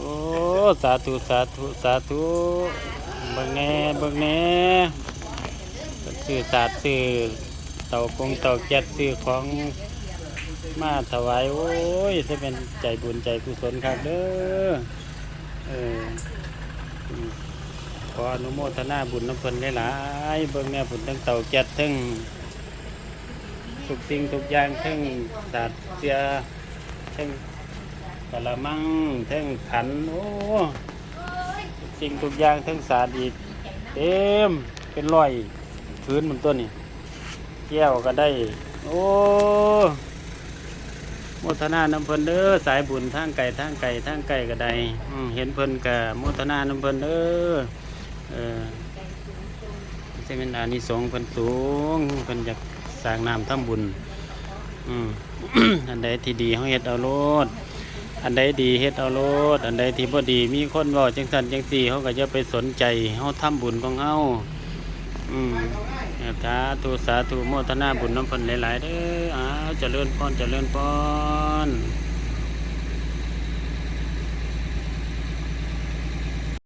โอ้สาธุสาธุสาธุเบิ่งแน่เบิ่งแน่ซื้อศาสตร์ซื้อเต่ากงเต่าแก๊สซื้อของมาถวายโอ้ยจะเป็นใจบุญใจกุศลครับเด้อเออขออนุโมทนาบุญน้ำเพิ่นหลายๆเบิ่งแน่บุญทั้งเต่าแก๊สทั้งทุกสิ่งทุกอย่างทั้งศาสตร์เสียทั้ง กะละมังทั้งขัน โอ้สิ่งทุกอย่างทั้งสาดอีก เต็ม เป็นรอยพื้นมันตัวนี้แก้วก็ได้ โอ้โมทนาน้ำเพิ่นเด้อสายบุญทางไก่ทางไก่ทางไก่ก็ได้เห็นเพิ่นกะโมทนาน้ำเพิ่นเด้อเออจะเป็นอานิสงส์เพิ่นสูงเพิ่นอยากสร้างน้ำทำบุญ อืมอันใดที่ดีเฮาเฮ็ดเอาโลด อันใดดีเฮ็ดเอาโลดอันใดที่บ่ดีมีคนเว้าจังซั่นจังซี่เขาก็จะไปสนใจเฮาทำบุญของเฮาอืมสาธุสาธุโมทนาบุญน้ำเพิ่นหลายๆเด้ออ้าวเจริญพรเจริญพร